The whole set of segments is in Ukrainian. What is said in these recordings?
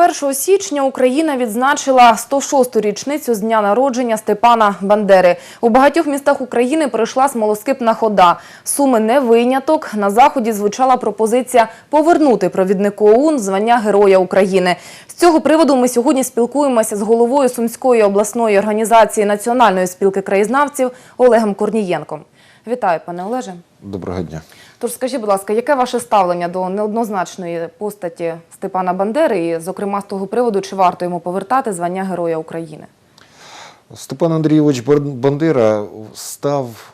1 січня Україна відзначила 106-ту річницю з дня народження Степана Бандери. У багатьох містах України пройшла смолоскипна хода. Суми не виняток. На заході звучала пропозиція повернути провіднику ОУН звання Героя України. З цього приводу ми сьогодні спілкуємося з головою Сумської обласної організації Національної спілки краєзнавців Олегом Корнієнком. Вітаю, пане Олеже. Доброго дня. Тож скажіть, будь ласка, яке ваше ставлення до неоднозначної постаті Степана Бандери, і, зокрема, з того приводу, чи варто йому повертати звання Героя України? Степан Андрійович Бандера став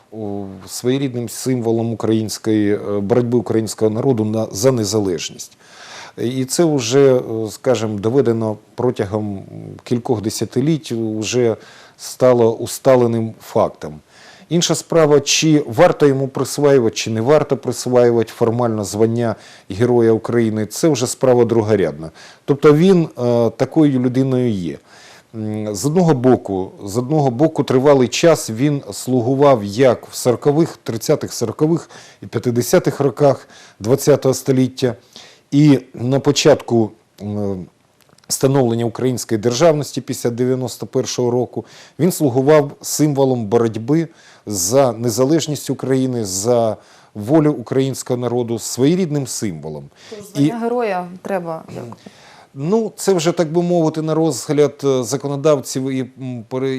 своєрідним символом української е, боротьби українського народу на, за незалежність. І це вже, е, скажімо, доведено протягом кількох десятиліть, вже стало усталеним фактом. Інша справа, чи варто йому присваювати, чи не варто присваювати формально звання Героя України, це вже справа другорядна.Тобто він е, такою людиною є. З одного боку, з одного боку, тривалий час він слугував як в 40-х, 30-х, 40-х і 50-х роках ХХ століття. І на початку становлення української державності після 91-го року він слугував символом боротьби за незалежність України, за волю українського народу, своєрідним символом. Звання Героя треба. Ну, це вже так би мовити на розгляд е, законодавців і,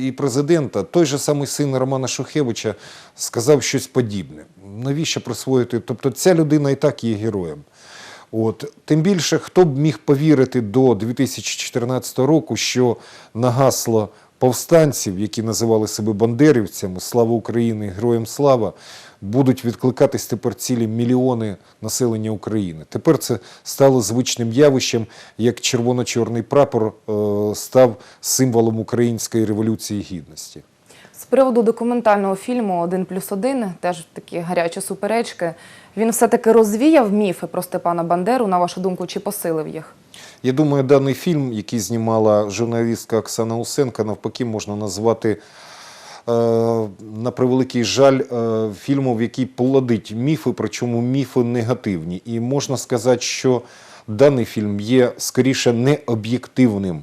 і президента. Той же самий син Романа Шухевича сказав щось подібне. Навіщо присвоїти? Тобто ця людина і так є героєм. От. Тим більше, хто б міг повірити до 2014 року, що на гасло повстанців, які називали себе бандерівцями, слава Україні, героям слава, будуть відкликатись тепер цілі мільйони населення України. Тепер це стало звичним явищем, як червоно-чорний прапор е, став символом української революції гідності. З приводу документального фільму Один плюс один, теж такі гарячі суперечки. Він все-таки розвіяв міфи про Степана Бандеру, на вашу думку, чи посилив їх? Я думаю, даний фільм, який знімала журналістка Оксана Усенка, навпаки, можна назвати. е, На превеликий жаль, е, фільмом, який плодить міфи, причому міфи негативні. І можна сказати, що даний фільм є скоріше необ'єктивним,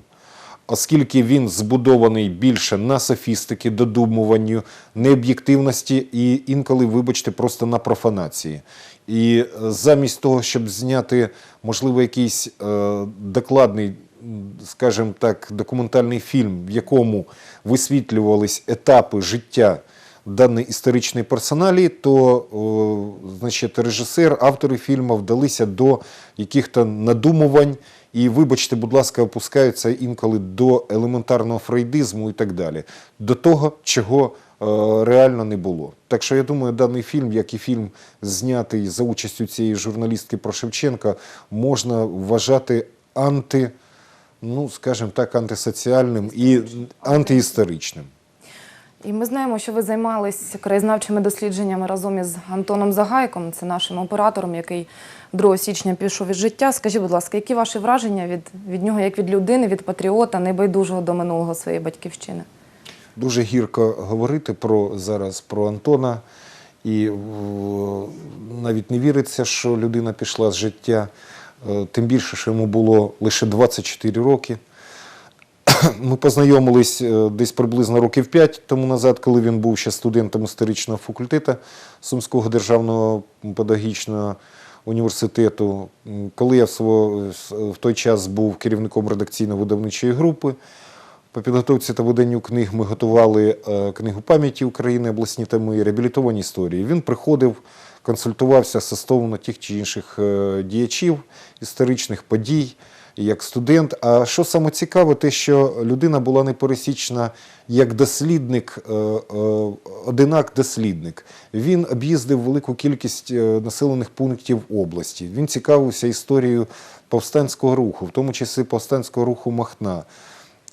оскільки він збудований більше на софістики, додумуванню, необ'єктивності і інколи, вибачте, просто на профанації. І е, замість того, щоб зняти, можливо, якийсь е, докладний, скажімо так, документальний фільм, в якому висвітлювались етапи життя даної історичної персоналі, то о, значить, режисер, автори фільму вдалися до яких-то надумувань і, вибачте, будь ласка, опускаються інколи до елементарного фрейдизму і так далі, до того, чого е, реально не було. Так що я думаю, даний фільм, як і фільм, знятий за участю цієї журналістки про Шевченка, можна вважати анти, ну скажімо так, антисоціальним і антиісторичним. І ми знаємо, що ви займались краєзнавчими дослідженнями разом із Антоном Загайком, це нашим оператором, який 2 січня пішов із життя. Скажіть, будь ласка, які ваші враження від, від нього, як від людини, від патріота, небайдужого до минулого своєї батьківщини? Дуже гірко говорити про зараз про Антона, і навіть не віриться, що людина пішла з життя. Е, Тим більше, що йому було лише 24 роки. Ми познайомились е, десь приблизно років 5 тому назад, коли він був ще студентом історичного факультету Сумського державного педагогічного університету. Коли я в той час був керівником редакційно-видавничої групи, по підготовці та виданню книг ми готували е, книгу пам'яті України, обласні теми, реабілітовані історії. Він приходив, консультувався стосовно тих чи інших е, діячів, історичних подій, як студент. А що саме цікаве, те, що людина була непересічна як дослідник, е, е, одинак-дослідник. Він об'їздив велику кількість е, населених пунктів області. Він цікавився історією повстанського руху, в тому числі повстанського руху Махна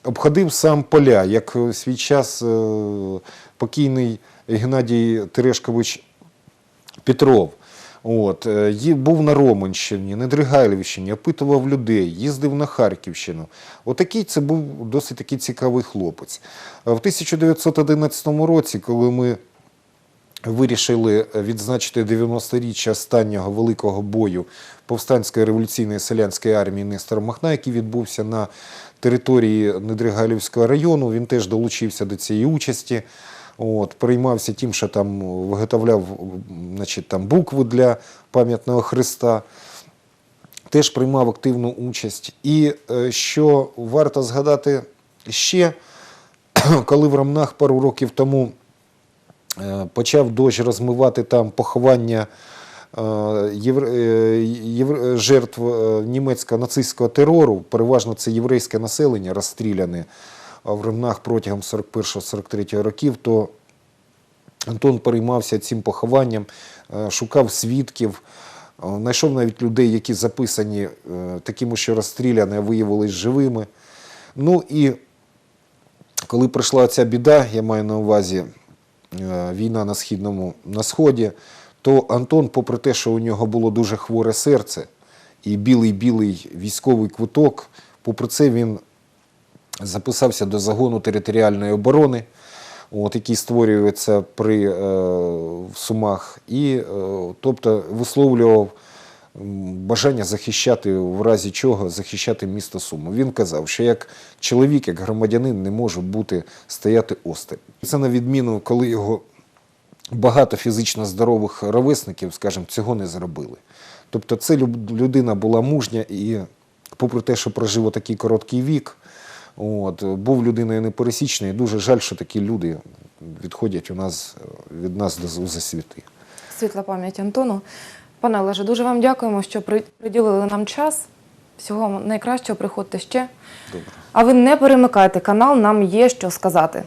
обходив сам поля, як свій час покійний Геннадій Терешкович Петров. От, е, був на Романщині, на Дригайлівщині, опитував людей, їздив на Харківщину. Отакий це був досить такий цікавий хлопець. В 1911 році, коли ми вирішили відзначити 90-річчя останнього великого бою повстанської революційної селянської армії Нестора Махна, який відбувся на території Недригалівського району. Він теж долучився до цієї участі. От, приймався тим, що там виготовляв значить, там, букви для пам'ятного хреста теж приймав активну участь. І е, що варто згадати ще, коли в Рамнах пару років тому е, почав дощ розмивати там поховання е, євр- євр- жертв німецького нацистського терору, переважно це єврейське населення розстріляне в Ремнах протягом 41-43 років, то Антон переймався цим похованням, е, шукав свідків, е, знайшов навіть людей, які записані е, такими, що розстріляні, а виявились живими. Ну і коли прийшла ця біда, я маю на увазі війна на східному на сході, то Антон, попри те, що у нього було дуже хворе серце і білий-білий військовий квиток, попри це він записався до загону територіальної оборони, от, який створюється при е, в Сумах, і е, тобто висловлював бажання захищати, в разі чого захищати місто Суми. Він казав, що як чоловік, як громадянин не може бути стояти осторонь. Це на відміну, коли його багато фізично здорових ровесників, скажімо, цього не зробили. Тобто це людина була мужня і, попри те, що прожив такий короткий вік, от, був людиною непересічною. Дуже жаль, що такі люди відходять у нас, від нас до за світи. Світла пам'ять Антону. Пане Олеже, дуже вам дякуємо, що при- приділили нам час. Всього найкращого, приходьте ще. Добре. А ви не перемикайте канал, нам є що сказати.